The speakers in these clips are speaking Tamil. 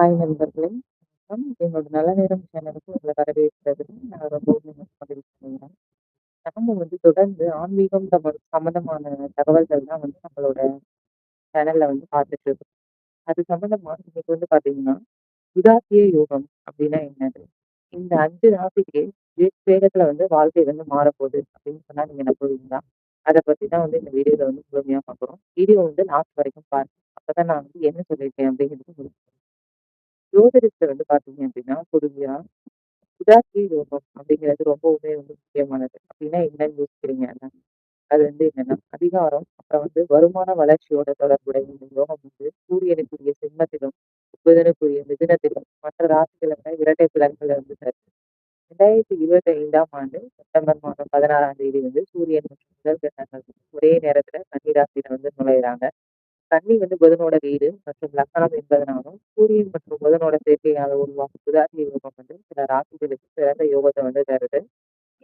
ஹாய் நண்பர்களே! வணக்கம். என்னோட நல்ல நேரம் சேனலுக்கு உங்களை வரவேற்கிறதுல நான் ரொம்பவுமே மகிழ்ச்சி அடைகிறேன். நம்ம வந்து தொடர்ந்து ஆன்மீகம் சம்ம சம்மந்தமான தகவல்கள் தான் வந்து நம்மளோட சேனல்ல வந்து பார்த்துட்டு இருக்கோம். அது சம்மந்தமா இன்னைக்கு வந்து பார்த்தீங்கன்னா, உதாசிய யோகம் அப்படின்னா என்னது? இந்த அஞ்சு ராசிக்கு வேகத்துல வந்து வாழ்க்கை வந்து மாறப்போகுது அப்படின்னு சொன்னா நீங்க நம்புவீங்களா? அதை பத்தி தான் வந்து இந்த வீடியோல வந்து முழுமையா பார்க்குறோம். வீடியோ வந்து லாஸ்ட் வரைக்கும் பாருங்க. அப்பதான் நான் வந்து என்ன சொல்லியிருக்கேன் அப்படிங்கிறது உங்களுக்கு ஜோதிடத்துல வந்து பார்த்தீங்க அப்படின்னா, பொதுமையா விதாத்திய யோகம் அப்படிங்கிறது ரொம்பவுமே வந்து முக்கியமானது. அப்படின்னா என்னன்னு யோசிக்கிறீங்கல்ல? அது வந்து என்னன்னா, அதிகாரம், அப்புறம் வந்து வருமான வளர்ச்சியோட தொடர்புடைய இந்த யோகம் வந்து சூரியனுக்குரிய சிம்மத்திலும், புதனுக்குரிய மிதுனத்திலும், மற்ற ராசிகளை விட இரட்டை பிளன்கள் வந்து தருது. 2025ஆம் ஆண்டு செப்டம்பர் மாதம் 16ஆம் தேதி வந்து சூரியன் மற்றும் முதல் கிரகங்கள் ஒரே நேரத்துல கன்னி ராசியில வந்து நுழையிறாங்க. கன்னி வந்து புதனோட வீடு மற்றும் லக்னம் என்பதனாலும், சூரியன் மற்றும் புதனோட சேர்க்கையால உருவாகும் விதாத்திய யோகம் வந்து சில ராசிகளுக்கு சிறந்த யோகத்தை வந்து தருது.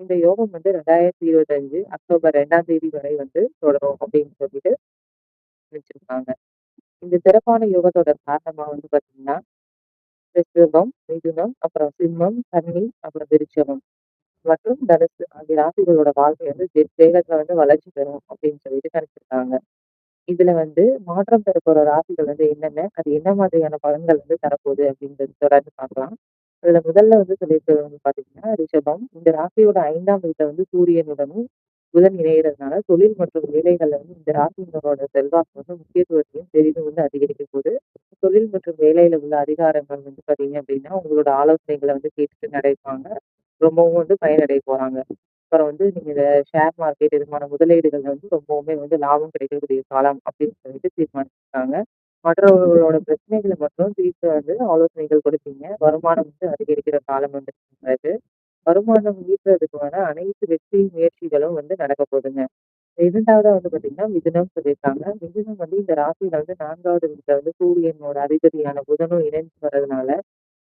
இந்த யோகம் வந்து 2025 அக்டோபர் ரெண்டாம் தேதி வரை வந்து தொடரும் அப்படின்னு சொல்லிட்டு வச்சிருக்காங்க. இந்த சிறப்பான யோகத்தோட காரணமா வந்து பாத்தீங்கன்னா ரிஷபம், மிதுனம், அப்புறம் சிம்மம், கன்னி, அப்புறம் விருச்சகம் மற்றும் தனுசு ஆகிய ராசிகளோட வாழ்க்கை வந்து வேகத்துல வந்து வளர்ச்சி பெறும் அப்படின்னு சொல்லிட்டு கணிச்சிருக்காங்க. இதுல வந்து மாற்றம் தரப்போற ராசிகள் வந்து என்னென்ன? அது என்ன மாதிரியான பலன்கள் வந்து தரப்போகுது அப்படின்றது தொடர்ந்து பார்க்கலாம். அதுல முதல்ல வந்து சொல்லியிருக்கிறது வந்து பார்த்தீங்கன்னா, ரிஷபம். இந்த ராசியோட 5ஆம் வீட்ல வந்து சூரியனுடனும் புதன் இணையிறதுனால, தொழில் மற்றும் வேலைகள்ல வந்து இந்த ராசியினரோட செல்வாக்கு வந்து முக்கியத்துவத்தையும் பெரிதும் வந்து அதிகரிக்க போகுது. தொழில் மற்றும் வேலையில உள்ள அதிகாரங்கள் வந்து பார்த்தீங்க அப்படின்னா, உங்களோட ஆலோசனைகள வந்து கேட்டுட்டு நடப்பாங்க. ரொம்பவும் வந்து பயனடைய போறாங்க. அப்புறம் வந்து நீங்க இந்த ஷேர் மார்க்கெட் இதுமான முதலீடுகள் வந்து ரொம்பவுமே வந்து லாபம் கிடைக்கக்கூடிய காலம் அப்படின்னு சொல்லிட்டு தீர்மானிச்சிருக்காங்க. மற்றவர்களோட பிரச்சனைகளை மட்டும் தீர்க்க வந்து ஆலோசனைகள் கொடுப்பீங்க. வருமானம் வந்து அதிகரிக்கிற காலம் வந்து வருமானம் ஈட்டுறதுக்கான அனைத்து வெற்றி முயற்சிகளும் வந்து நடக்க போகுதுங்க. இரண்டாவதா வந்து பாத்தீங்கன்னா மிதுனம் சொல்லியிருக்காங்க. மிதுனம் வந்து இந்த ராசியில வந்து நான்காவது வீட்டுல வந்து சூரியனோட அதிபதியான புதனும் இணைஞ்சு வர்றதுனால,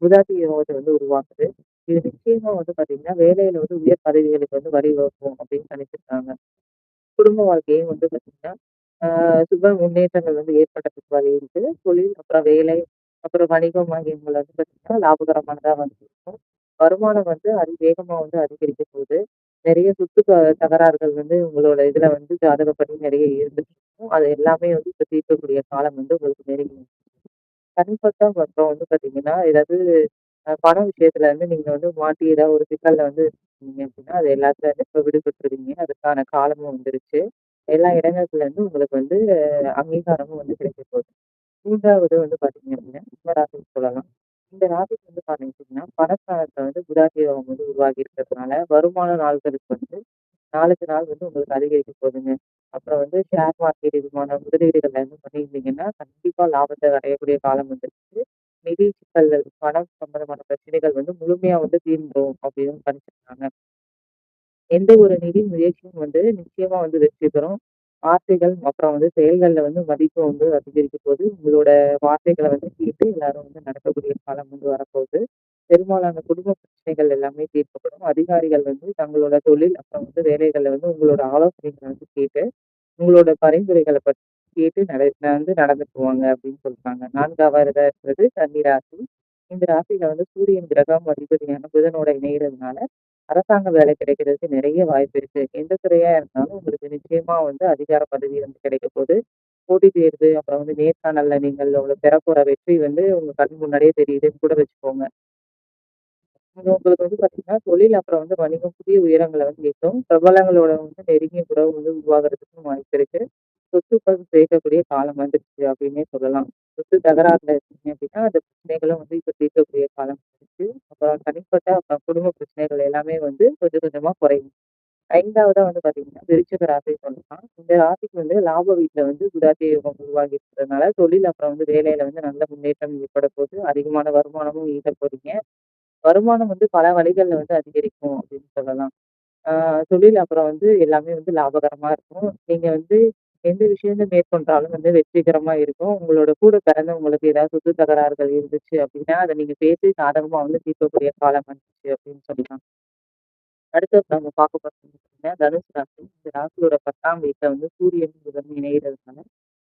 புதாதி யோகத்தை வந்து உருவாக்குது. இது நிச்சயமா வந்து பார்த்தீங்கன்னா, வேலையில வந்து உயர் பதவிகளுக்கு வந்து வழிவகுக்கும் அப்படின்னு நினைச்சிருக்காங்க குடும்ப வாழ்க்கையும் வந்து பார்த்தீங்கன்னா, சுப முன்னேற்றங்கள் வந்து ஏற்படுறதுக்கு வழி இருக்கு. தொழில், அப்புறம் வேலை, அப்புறம் வணிகம் ஆகியவங்களை வந்து பார்த்தீங்கன்னா, லாபகரமானதா வந்து இருக்கும். வருமானம் வந்து அதி வேகமாக வந்து அதிகரிக்க போகுது. நிறைய சொத்து த தகராறுகள் வந்து உங்களோட இதுல வந்து ஜாதகப்படி நிறைய இருந்துட்டு இருக்கும். அது எல்லாமே வந்து இப்ப தீர்க்கக்கூடிய காலம் வந்து உங்களுக்கு நெருங்கி தனிப்பட்ட அப்புறம் வந்து பார்த்தீங்கன்னா, ஏதாவது பண விஷயத்துல வந்து நீங்க வந்து மாட்டி ஏதாவது ஒரு சிக்கல்ல வந்து இருக்கீங்க அப்படின்னா, அது எல்லாத்துல இருந்து இப்ப விடுபட்டுருவீங்க. அதுக்கான காலமும் வந்துருச்சு. எல்லா இடங்கள்ல இருந்து உங்களுக்கு வந்து அங்கீகாரமும் வந்து கிடைக்க போகுது. 3வது வந்து பார்த்தீங்க அப்படின்னா, சிம்ம ராசின்னு சொல்லலாம். இந்த ராசிக்கு வந்து பார்த்தீங்கன்னா, பணஸ்தானத்துல வந்து விதாத்திய யோகம் வந்து உருவாகி இருக்கிறதுனால, வருமான நாள்களுக்கு வந்து நாளுக்கு நாள் வந்து உங்களுக்கு அதிகரிக்க போகுதுங்க. அப்புறம் வந்து ஷேர் மார்க்கெட் இதுமான முதலீடுகள்ல வந்து பண்ணியிருந்தீங்கன்னா, கண்டிப்பா லாபத்த அடையக்கூடிய காலம் வந்துருச்சு. நிதி சிக்கல்கள், பணம் சம்பந்தமான பிரச்சனைகள் வந்து முழுமையா வந்து தீர்ந்துடும் அப்படின்னு கணிச்சிருக்காங்க. எந்த ஒரு நிதி முயற்சியும் வந்து நிச்சயமா வந்து வெற்றி பெறும். வார்த்தைகள், அப்புறம் வந்து செயல்கள்ல வந்து மதிப்பு வந்து அதிகரிக்கும் போது உங்களோட வார்த்தைகளை வந்து கேட்டு எல்லாரும் வந்து நடக்கக்கூடிய காலம் வந்து வரப்போகுது. பெரும்பாலான குடும்ப பிரச்சனைகள் எல்லாமே தீர்க்கப்படும். அதிகாரிகள் வந்து தங்களோட தொழில், அப்புறம் வந்து வேலைகள்ல வந்து உங்களோட ஆலோசனைகளை வந்து கேட்டு, உங்களோட பரிந்துரைகளை பற்றி கேட்டு நட வந்து போவாங்க அப்படின்னு சொல்றாங்க. 4வதா இருக்கிறது கன்னி ராசி. இந்த ராசியில வந்து சூரியன் கிரகம் அதிபதியான புதனோட இணையிறதுனால, அரசாங்க வேலை கிடைக்கிறதுக்கு நிறைய வாய்ப்பு இருக்கு. எந்த துறையா இருந்தாலும் உங்களுக்கு நிச்சயமா வந்து அதிகார பதவி வந்து கிடைக்க போகுது. போட்டித் தேர்வு, அப்புறம் வந்து நேர்காணல்ல நீங்கள் பெறப்போற வெற்றி வந்து உங்க கண் முன்னாடியே தெரியுதுன்னு கூட வச்சுக்கோங்க. இது உங்களுக்கு வந்து பார்த்தீங்கன்னா, தொழில் அப்புறம் வந்து வணிகம் புதிய உயரங்கள வந்து எட்டும். பிரபலங்களோட வந்து நெருங்கிய உறவு வந்து உருவாகுறதுக்கும் வாய்ப்பு இருக்கு. சொத்து பங்கு சேர்க்கக்கூடிய காலம் வந்துருச்சு அப்படின்னே சொல்லலாம். சொத்து தகராறுல இருக்கீங்க அப்படின்னா, அந்த பிரச்சனைகளும் வந்து இப்ப தீர்க்கக்கூடிய காலம் வந்துருச்சு. அப்புறம் தனிப்பட்ட அப்புறம் குடும்ப பிரச்சனைகள் எல்லாமே வந்து கொஞ்சம் கொஞ்சமா குறையும். ஐந்தாவதா வந்து பாத்தீங்கன்னா விருச்சக ராசி சொல்லலாம். இந்த ராசிக்கு வந்து லாப வீட்டுல வந்து விதாத்திய யோகம் உருவாகி இருக்கிறதுனால, தொழில் அப்புறம் வந்து வேலையில வந்து நல்ல முன்னேற்றம் ஏற்பட போகுது. அதிகமான வருமானமும் ஈட்ட போறீங்க. வருமானம் வந்து பல வழிகள்ல வந்து அதிகரிக்கும் அப்படின்னு சொல்லலாம். தொழில் அப்புறம் வந்து எல்லாமே வந்து லாபகரமா இருக்கும். நீங்க வந்து எந்த விஷயத்த மேற்கொண்டாலும் வந்து வெற்றிகரமா இருக்கும். உங்களோட கூட பிறந்தவங்களுக்கு ஏதாவது சொத்து தகராறுகள் இருந்துச்சு அப்படின்னா, அத நீங்க பேசி சாதகமா வந்து தீர்க்கக்கூடிய காலம் வந்துச்சு அப்படின்னு சொல்லலாம். அடுத்து நம்ம பார்க்க போறது பார்த்தீங்கன்னா, தனுசு ராசி. இந்த ராசியோட 10ஆம் வீட்ல வந்து சூரியன், புதன் இணையிறதுனால,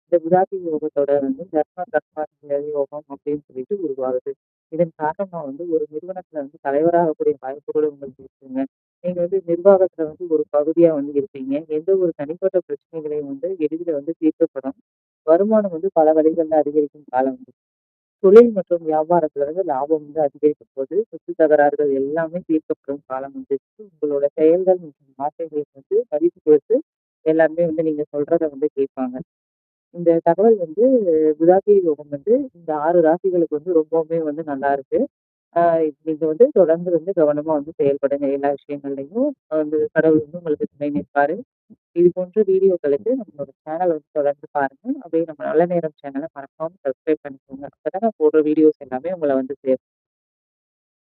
இந்த புதாத்தி யோகத்தோட வந்து தர்ம கர்மா யோகம் அப்படின்னு சொல்லிட்டு உருவாகுது. இதன் காரணமா வந்து ஒரு நிறுவனத்துல வந்து தலைவராகக்கூடிய வாய்ப்புகளும் உங்களுக்கு இருக்குங்க. நீங்க வந்து நிர்வாகத்துல வந்து ஒரு பகுதியா வந்து இருப்பீங்க. எந்த ஒரு தனிப்பட்ட பிரச்சனைகளையும் எளிதில் வந்து தீர்க்கப்படும். வருமானம் வந்து பல வழிகளில் அதிகரிக்கும் காலம் இது. தொழில் மற்றும் வியாபாரத்துல வந்து லாபம் வந்து அதிகரிக்க போது. சொத்து தகராறுகள் எல்லாமே தீர்க்கப்படும் காலம் வந்துச்சு உங்களோட செயல்கள் மற்றும் வார்த்தைகளுக்கு வந்து மதிப்பு கொடுத்து எல்லாருமே வந்து நீங்க சொல்றத வந்து கேட்பாங்க. இந்த தகவல் வந்து புதாகி யோகம் வந்து இந்த ஆறு ராசிகளுக்கு வந்து ரொம்பவுமே வந்து நல்லா இருக்கு. ஆஹ் நீங்க வந்து தொடர்ந்து வந்து கவனமா வந்து செயல்படுங்க எல்லா விஷயங்கள்லையும் வந்து கடவுள் வந்து உங்களுக்கு துணை நிற்பாரு. இது போன்ற வீடியோக்களுக்கு நம்மளோட சேனல் வந்து தொடர்ந்து பாருங்க. அப்படியே நம்ம நல்ல நேரம் சேனலை மறக்காம சப்ஸ்கிரைப் பண்ணிக்கோங்க. அப்பதான் நான் போடுற வீடியோஸ் எல்லாமே உங்களை வந்து சேரும்.